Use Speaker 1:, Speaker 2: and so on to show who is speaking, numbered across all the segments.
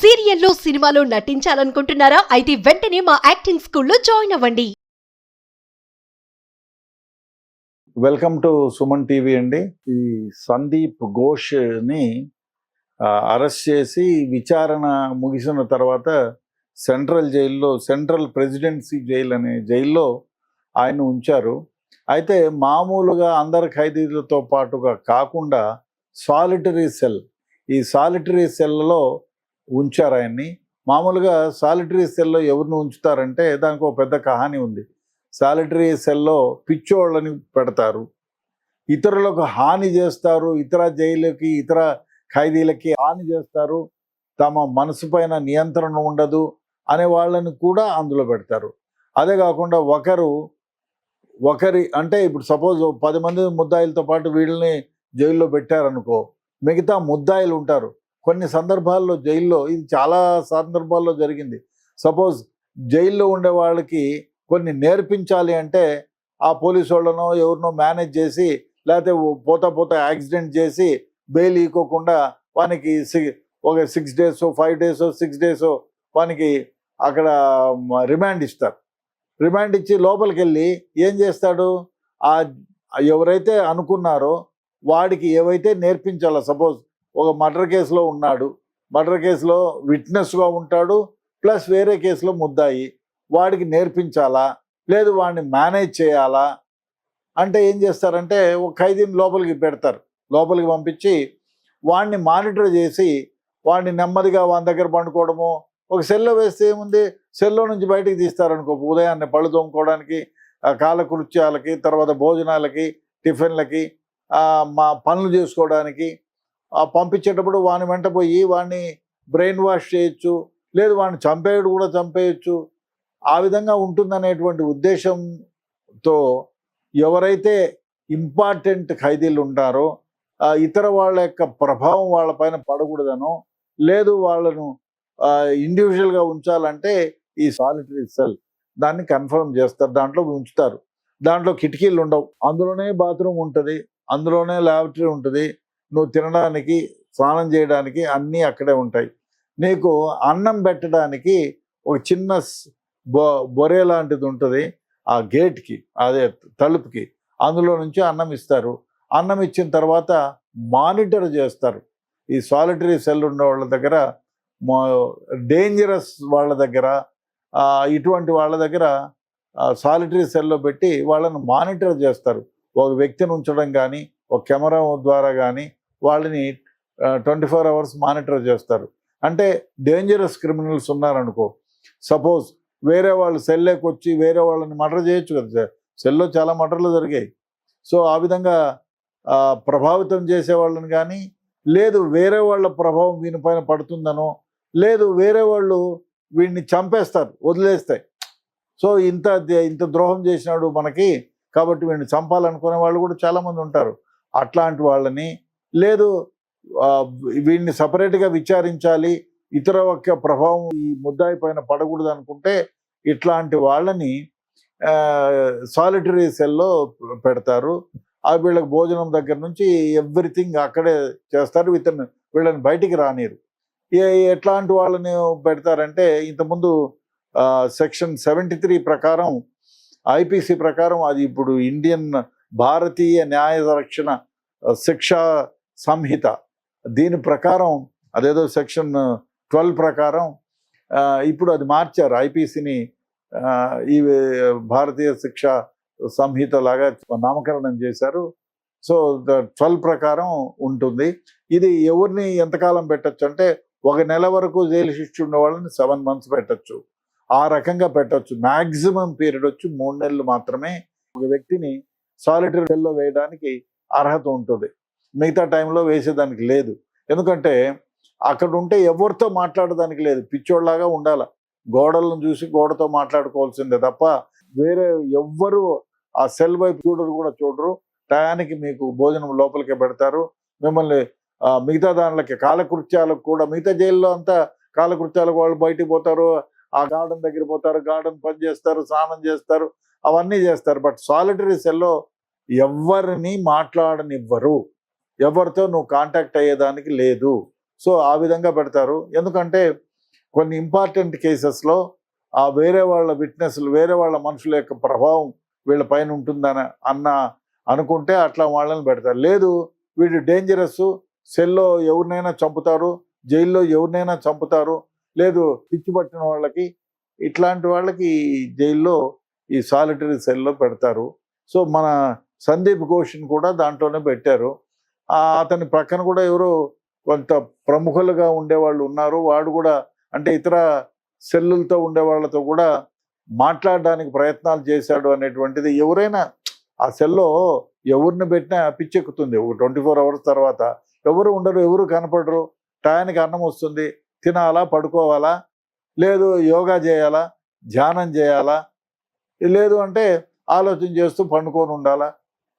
Speaker 1: సీరియల్లో సినిమాలో నటించాలనుకుంటున్నారా? అయితే వెంటనే మా యాక్టింగ్ స్కూల్లో జాయిన్ అవ్వండి.
Speaker 2: వెల్కమ్ టు సుమన్ టీవీ అండి. ఈ సందీప్ ఘోష్ని అరెస్ట్ చేసి విచారణ ముగిసిన తర్వాత సెంట్రల్ జైల్లో సెంట్రల్ ప్రెసిడెన్సీ జైల్ అనే జైల్లో ఆయన ఉంచారు. అయితే మామూలుగా అందరి ఖైదీలతో పాటుగా కాకుండా సాలిటరీ సెల్ ఈ సాలిటరీ సెల్లో ఉంచారు ఆయన్ని. మామూలుగా సాలిటరీ సెల్లో ఎవరిని ఉంచుతారంటే దానికి ఒక పెద్ద కహాని ఉంది. సాలిటరీ సెల్లో పిచ్చోళ్ళని పెడతారు. ఇతరులకు హాని చేస్తారు. ఇతర జైలుకి ఇతర ఖైదీలకి హాని చేస్తారు. తమ మనసు పైన నియంత్రణ ఉండదు అనే వాళ్ళని కూడా అందులో పెడతారు. అదే కాకుండా ఒకరు ఒకరి అంటే ఇప్పుడు సపోజ్ పది మంది ముద్దాయిలతో పాటు వీళ్ళని జైల్లో పెట్టారనుకో మిగతా ముద్దాయిలు ఉంటారు. కొన్ని సందర్భాల్లో జైల్లో ఇది చాలా సందర్భాల్లో జరిగింది. సపోజ్ జైల్లో ఉండే వాళ్ళకి కొన్ని నేర్పించాలి అంటే ఆ పోలీసు వాళ్ళనో ఎవరినో మేనేజ్ చేసి లేకపోతే పోతా పోతా యాక్సిడెంట్ చేసి బెయిల్ ఇవ్వకుండా వానికి సి ఒక six days five days six days వానికి అక్కడ రిమాండ్ ఇస్తారు. రిమాండ్ ఇచ్చి లోపలికి వెళ్ళి ఏం చేస్తాడు? ఆ ఎవరైతే అనుకున్నారో వాడికి ఏవైతే నేర్పించాలో సపోజ్ ఒక మర్డర్ కేసులో ఉన్నాడు. మర్డర్ కేసులో విట్నెస్గా ఉంటాడు. ప్లస్ వేరే కేసులో ముద్దాయి. వాడికి నేర్పించాలా? లేదు వాడిని మేనేజ్ చేయాలా? అంటే ఏం చేస్తారంటే ఒక ఖైదీని లోపలికి పెడతారు. లోపలికి పంపించి వాడిని మానిటర్ చేసి వాడిని నెమ్మదిగా వాని దగ్గర పండుకోవడము. ఒక సెల్లో వేస్తే ఏముంది? సెల్లో నుంచి బయటికి తీస్తారనుకో ఉదయాన్నే పళ్ళు తోముకోవడానికి కాలకృత్యాలకి తర్వాత భోజనాలకి టిఫిన్లకి మా పనులు చేసుకోవడానికి పంపించేటప్పుడు వాని వెంట పోయి వాడిని బ్రెయిన్ వాష్ చేయొచ్చు లేదు వాడిని చంపేయడు కూడా చంపేయచ్చు. ఆ విధంగా ఉంటుందనేటువంటి ఉద్దేశంతో ఎవరైతే ఇంపార్టెంట్ ఖైదీలు ఉంటారో ఇతర వాళ్ళ యొక్క ప్రభావం వాళ్ళపైన పడకూడదనో లేదు వాళ్ళను ఇండివిజువల్గా ఉంచాలంటే ఈ సాలిటరీ సెల్ దాన్ని కన్ఫర్మ్ చేస్తారు దాంట్లో ఉంచుతారు. దాంట్లో కిటికీలు ఉండవు అందులోనే బాత్రూమ్ ఉంటుంది అందులోనే ల్యాబరేటరీ ఉంటుంది నువ్వు తినడానికి స్నానం చేయడానికి అన్నీ అక్కడే ఉంటాయి. నీకు అన్నం పెట్టడానికి ఒక చిన్న బొ బొరే లాంటిది ఉంటుంది ఆ గేట్కి అదే తలుపుకి. అందులో నుంచి అన్నం ఇస్తారు. అన్నం ఇచ్చిన తర్వాత మానిటర్ చేస్తారు. ఈ సాలిటరీ సెల్ ఉన్న వాళ్ళ దగ్గర డేంజరస్ వాళ్ళ దగ్గర ఇటువంటి వాళ్ళ దగ్గర సాలిటరీ సెల్లో పెట్టి వాళ్ళని మానిటర్ చేస్తారు. ఒక వ్యక్తిని ఉంచడం కానీ ఒక కెమెరా ద్వారా కానీ వాళ్ళని ట్వంటీ ఫోర్ అవర్స్ మానిటర్ చేస్తారు. అంటే డేంజరస్ క్రిమినల్స్ ఉన్నారనుకో సపోజ్ వేరే వాళ్ళు సెల్లోకి వచ్చి వేరే వాళ్ళని మర్డర్ చేయొచ్చు కదా సార్. సెల్లో చాలా మర్డర్లు జరిగాయి. సో ఆ విధంగా ప్రభావితం చేసే వాళ్ళని కానీ లేదు వేరే వాళ్ళ ప్రభావం వీనిపైన పడుతుందనో లేదు వేరే వాళ్ళు వీడిని చంపేస్తారు వదిలేస్తాయి సో ఇంత ఇంత ద్రోహం చేసినాడు మనకి కాబట్టి వీడిని చంపాలనుకునే వాళ్ళు కూడా చాలామంది ఉంటారు. అట్లాంటి వాళ్ళని లేదు వీడిని సపరేట్గా విచారించాలి ఇతర యొక్క ప్రభావం ఈ ముద్దాయి పైన పడకూడదు అనుకుంటే ఇట్లాంటి వాళ్ళని సాలిటరీ సెల్లో పెడతారు. ఆ వీళ్ళకి భోజనం దగ్గర నుంచి ఎవ్రీథింగ్ అక్కడే చేస్తారు ఇతను వీళ్ళని బయటికి రానిరు ఏ ఎట్లాంటి వాళ్ళని పెడతారంటే ఇంతకుముందు సెక్షన్ సెవెంటీ త్రీ ప్రకారం ఐపీసీ ప్రకారం అది ఇప్పుడు ఇండియన్ భారతీయ న్యాయ రక్షణ శిక్షా సంహిత. దీని ప్రకారం అదేదో సెక్షన్ ట్వెల్వ్ ప్రకారం ఇప్పుడు అది మార్చారు. ఐపీసీని ఈ భారతీయ శిక్ష సంహిత లాగా నామకరణం చేశారు. సో ట్వెల్వ్ ప్రకారం ఉంటుంది. ఇది ఎవరిని ఎంతకాలం పెట్టచ్చు? అంటే ఒక నెల వరకు జైలు శిక్ష ఉన్న వాళ్ళని సెవెన్ మంత్స్ పెట్టచ్చు. ఆ రకంగా పెట్టచ్చు. మ్యాక్సిమం పీరియడ్ వచ్చి మూడు నెలలు మాత్రమే ఒక వ్యక్తిని సాలిటరీ సెల్లో వేయడానికి అర్హత ఉంటుంది. మిగతా టైంలో వేసేదానికి లేదు. ఎందుకంటే అక్కడ ఉంటే ఎవరితో మాట్లాడడానికి లేదు. పిచ్చోళ్ళలాగా ఉండాలి. గోడలను చూసి గోడతో మాట్లాడుకోవాల్సిందే తప్ప వేరే ఎవ్వరు ఆ సెల్ వైపు చూడరు కూడా చూడరు. టయానికి మీకు భోజనం లోపలికే పెడతారు. మిమ్మల్ని మిగతా దానిలకి కాలకృత్యాలకు కూడా మిగతా జైల్లో అంతా కాలకృత్యాలకు వాళ్ళు బయటికి పోతారు. ఆ గార్డెన్ దగ్గర పోతారు. గార్డెన్ పని చేస్తారు స్నానం చేస్తారు అవన్నీ చేస్తారు. బట్ సాలిటరీ సెల్లో ఎవరిని మాట్లాడనివ్వరు. ఎవరితో నువ్వు కాంటాక్ట్ అయ్యేదానికి లేదు. సో ఆ విధంగా పెడతారు. ఎందుకంటే కొన్ని ఇంపార్టెంట్ కేసెస్లో ఆ వేరే వాళ్ళ విట్నెస్లు వేరే వాళ్ళ మనుషుల యొక్క ప్రభావం వీళ్ళ పైన ఉంటుందని అన్న అనుకుంటే అట్లా వాళ్ళని పెడతారు. లేదు వీడు డేంజరస్ సెల్లో ఎవరినైనా చంపుతారు జైల్లో ఎవరినైనా చంపుతారు. లేదు పిచ్చి పట్టిన వాళ్ళకి ఇట్లాంటి వాళ్ళకి జైల్లో ఈ సాలిటరీ సెల్లో పెడతారు. సో మన సందీప్ ఘోష్ని కూడా దాంట్లోనే పెట్టారు. అతని ప్రక్కన కూడా ఎవరో కొంత ప్రముఖులుగా ఉండేవాళ్ళు ఉన్నారు. వాడు కూడా అంటే ఇతర సెల్లులతో ఉండే వాళ్ళతో కూడా మాట్లాడడానికి ప్రయత్నాలు చేశాడు అనేటువంటిది ఎవరైనా ఆ సెల్లో ఎవరిని పెట్టినా పిచ్చెక్కుతుంది. ఒక ట్వంటీ ఫోర్ అవర్స్ తర్వాత ఎవరు ఉండరు ఎవరు కనపడరు. టయానికి అన్నం వస్తుంది తినాలా పడుకోవాలా లేదు యోగా చేయాలా ధ్యానం చేయాలా లేదు అంటే ఆలోచన చేస్తూ పండుకొని ఉండాలా.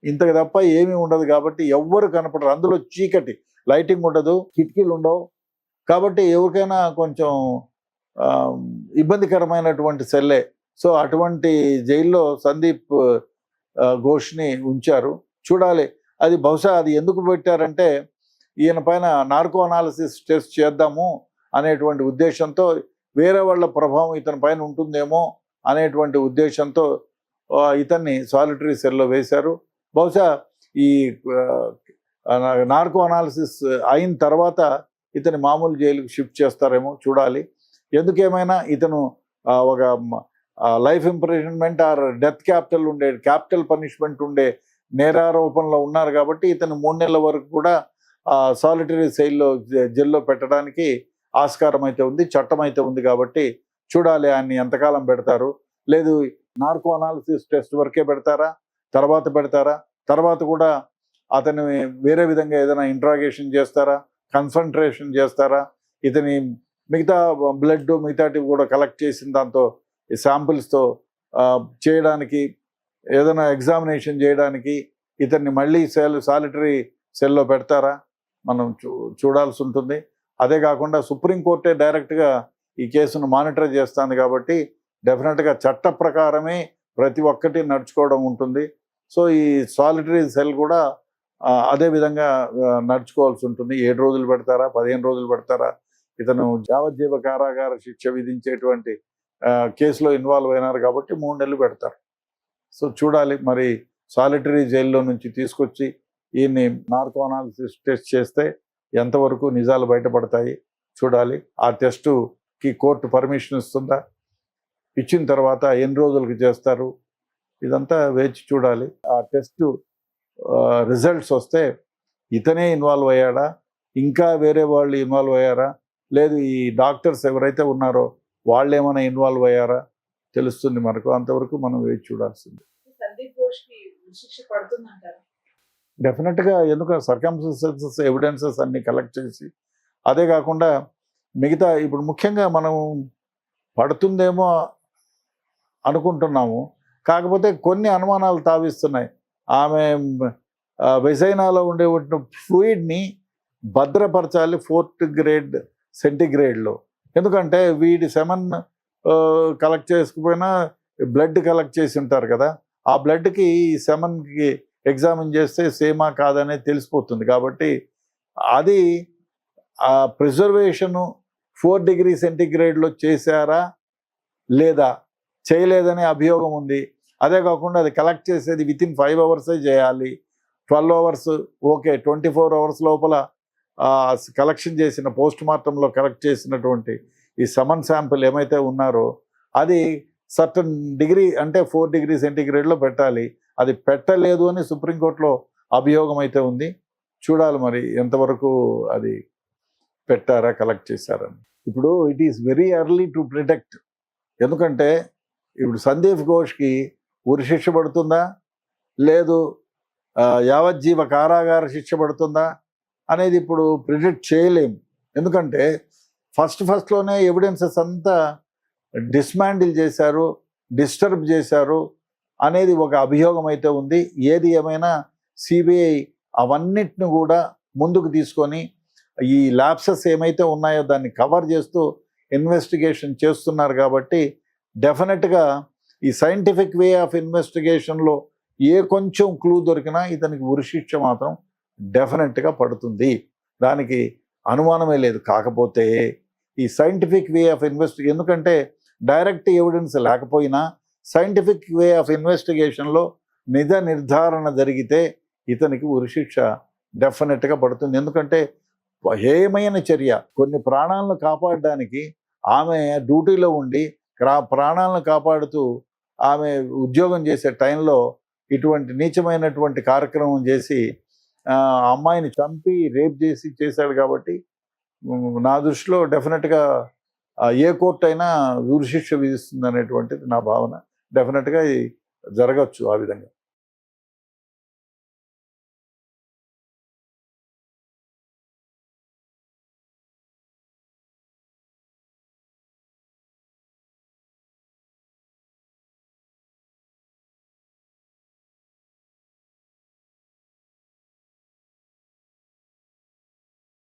Speaker 2: ఇంతకు తప్ప ఏమీ ఉండదు కాబట్టి ఎవ్వరు కనపడరు. అందులో చీకటి లైటింగ్ ఉండదు కిటికీలు ఉండవు. కాబట్టి ఎవరికైనా కొంచెం ఇబ్బందికరమైనటువంటి సెల్లే. సో అటువంటి జైల్లో సందీప్ ఘోష్ని ఉంచారు. చూడాలి. అది బహుశా అది ఎందుకు పెట్టారంటే ఈయన పైన నార్కో అనాలిసిస్ టెస్ట్ చేద్దాము అనేటువంటి ఉద్దేశంతో వేరే వాళ్ళ ప్రభావం ఇతని పైన ఉంటుందేమో అనేటువంటి ఉద్దేశంతో ఇతన్ని సాలిటరీ సెల్లో వేశారు. బహుశా ఈ నార్కో అనాలిసిస్ అయిన తర్వాత ఇతని మామూలు జైలుకు షిఫ్ట్ చేస్తారేమో చూడాలి. ఎందుకేమైనా ఇతను ఒక life imprisonment or death capital ఉండే క్యాపిటల్ పనిష్మెంట్ ఉండే నేరారోపణలో ఉన్నారు కాబట్టి ఇతను మూడు నెలల వరకు కూడా సాలిటరీ సెయిల్లో జైల్లో పెట్టడానికి ఆస్కారం అయితే ఉంది చట్టం అయితే ఉంది కాబట్టి చూడాలి ఆయన్ని ఎంతకాలం పెడతారు. లేదు నార్కో అనాలిసిస్ టెస్ట్ వరకే పెడతారా? తర్వాత పెడతారా? తర్వాత కూడా అతని వేరే విధంగా ఏదైనా ఇంట్రాగేషన్ చేస్తారా? కన్సన్ట్రేషన్ చేస్తారా? ఇతని మిగతా బ్లడ్ మిగతాటివి కూడా కలెక్ట్ చేసిన దాంతో ఈ శాంపిల్స్తో చేయడానికి ఏదైనా ఎగ్జామినేషన్ చేయడానికి ఇతన్ని మళ్ళీ సెల్ సాలిటరీ సెల్లో పెడతారా? మనం చూ చూడాల్సి ఉంటుంది. అదే కాకుండా సుప్రీంకోర్టే డైరెక్ట్గా ఈ కేసును మానిటర్ చేస్తుంది కాబట్టి డెఫినెట్గా చట్ట ప్రకారమే ప్రతి ఒక్కటి నడుచుకోవడం ఉంటుంది. సో ఈ సాలిటరీ సెల్ కూడా అదే విధంగా నడుచుకోవాల్సి ఉంటుంది. ఏడు రోజులు పెడతారా? పదిహేను రోజులు పెడతారా? ఇతను యావజ్జీవ కారాగార శిక్ష విధించేటువంటి కేసులో ఇన్వాల్వ్ అయినారు కాబట్టి మూడు నెలలు పెడతారు. సో చూడాలి మరి సాలిటరీ జైల్లో నుంచి తీసుకొచ్చి ఈయన్ని నార్కో అనాలిసిస్ టెస్ట్ చేస్తే ఎంతవరకు నిజాలు బయటపడతాయి చూడాలి. ఆ టెస్టుకి కోర్టు పర్మిషన్ ఇస్తుందా? ఇచ్చిన తర్వాత ఎన్ని రోజులకు చేస్తారు? ఇదంతా వేచి చూడాలి. ఆ టెస్ట్ రిజల్ట్స్ వస్తే ఇతనే ఇన్వాల్వ్ అయ్యాడా? ఇంకా వేరే వాళ్ళు ఇన్వాల్వ్ అయ్యారా? లేదు ఈ డాక్టర్స్ ఎవరైతే ఉన్నారో వాళ్ళు ఏమైనా ఇన్వాల్వ్ అయ్యారా? తెలుస్తుంది మనకు. అంతవరకు మనం వేచి చూడాల్సింది. డెఫినెట్గా ఎందుకు? సర్కమ్స్టెన్సెస్ ఎవిడెన్సెస్ అన్ని కలెక్ట్ చేసి అదే కాకుండా మిగతా ఇప్పుడు ముఖ్యంగా మనం పడుతుందేమో అనుకుంటున్నాము. కాకపోతే కొన్ని అనుమానాలు తావిస్తున్నాయి. ఆమె వెజైనాలో ఉండే ఫ్లూయిడ్ని భద్రపరచాలి ఫోర్త్ గ్రేడ్ సెంటిగ్రేడ్లో. ఎందుకంటే వీడి సెమన్ కలెక్ట్ చేసుకుపోయినా బ్లడ్ కలెక్ట్ చేసి ఉంటారు కదా ఆ బ్లడ్కి ఈ సెమన్కి ఎగ్జామిన్ చేస్తే సేమా కాదనేది తెలిసిపోతుంది. కాబట్టి అది ఆ ప్రిజర్వేషను ఫోర్ డిగ్రీ సెంటిగ్రేడ్లో చేశారా లేదా చేయలేదనే అభియోగం ఉంది. అదే కాకుండా అది కలెక్ట్ చేసేది విత్ ఇన్ ఫైవ్ అవర్సే చేయాలి. Twelve hours okay twenty four hours లోపల కలెక్షన్ చేసిన పోస్ట్ మార్టంలో కలెక్ట్ చేసినటువంటి ఈ సమన్ శాంపిల్ ఏమైతే ఉన్నారో అది సర్టన్ డిగ్రీ అంటే ఫోర్ డిగ్రీ సెంటిగ్రేడ్లో పెట్టాలి. అది పెట్టలేదు అని సుప్రీంకోర్టులో అభియోగం అయితే ఉంది. చూడాలి మరి ఎంతవరకు అది పెట్టారా కలెక్ట్ చేశారని ఇప్పుడు it is very early to predict ఎందుకంటే ఇప్పుడు సందీప్ ఘోష్కి ఉరి శిక్ష పడుతుందా? లేదు. యావజ్జీవ కారాగార శిక్ష పడుతుందా? అనేది ఇప్పుడు ప్రిడిక్ట్ చేయలేము. ఎందుకంటే ఫస్ట్ ఫస్ట్లోనే ఎవిడెన్సెస్ అంతా డిస్మాండిల్ చేశారు డిస్టర్బ్ చేశారు అనేది ఒక అభియోగం అయితే ఉంది. ఏది ఏమైనా సిబిఐ అవన్నిటిని కూడా ముందుకు తీసుకొని ఈ ల్యాప్సెస్ ఏమైతే ఉన్నాయో దాన్ని కవర్ చేస్తూ ఇన్వెస్టిగేషన్ చేస్తున్నారు కాబట్టి డెఫినెట్గా ఈ సైంటిఫిక్ వే ఆఫ్ ఇన్వెస్టిగేషన్లో ఏ కొంచెం క్లూ దొరికినా ఇతనికి ఉరిశిక్ష మాత్రం డెఫినెట్గా పడుతుంది. దానికి అనుమానమే లేదు. కాకపోతే ఈ సైంటిఫిక్ వే ఆఫ్ ఇన్వెస్ట్ ఎందుకంటే డైరెక్ట్ ఎవిడెన్స్ లేకపోయినా సైంటిఫిక్ వే ఆఫ్ ఇన్వెస్టిగేషన్లో నిజ నిర్ధారణ జరిగితే ఇతనికి ఉరిశిక్ష డెఫినెట్గా పడుతుంది. ఎందుకంటే హేయమైన చర్య కొన్ని ప్రాణాలను కాపాడడానికి ఆమె డ్యూటీలో ఉండి ప్రాణాలను కాపాడుతూ ఆమె ఉద్యోగం చేసే టైంలో ఇటువంటి నీచమైనటువంటి కార్యక్రమం చేసి ఆ అమ్మాయిని చంపి రేప్ చేసి చేశాడు కాబట్టి నా దృష్టిలో డెఫినెట్గా ఏ కోర్టు అయినా ఉరిశిక్ష విధిస్తుంది అనేటువంటిది నా భావన. డెఫినెట్గా జరగచ్చు ఆ విధంగా.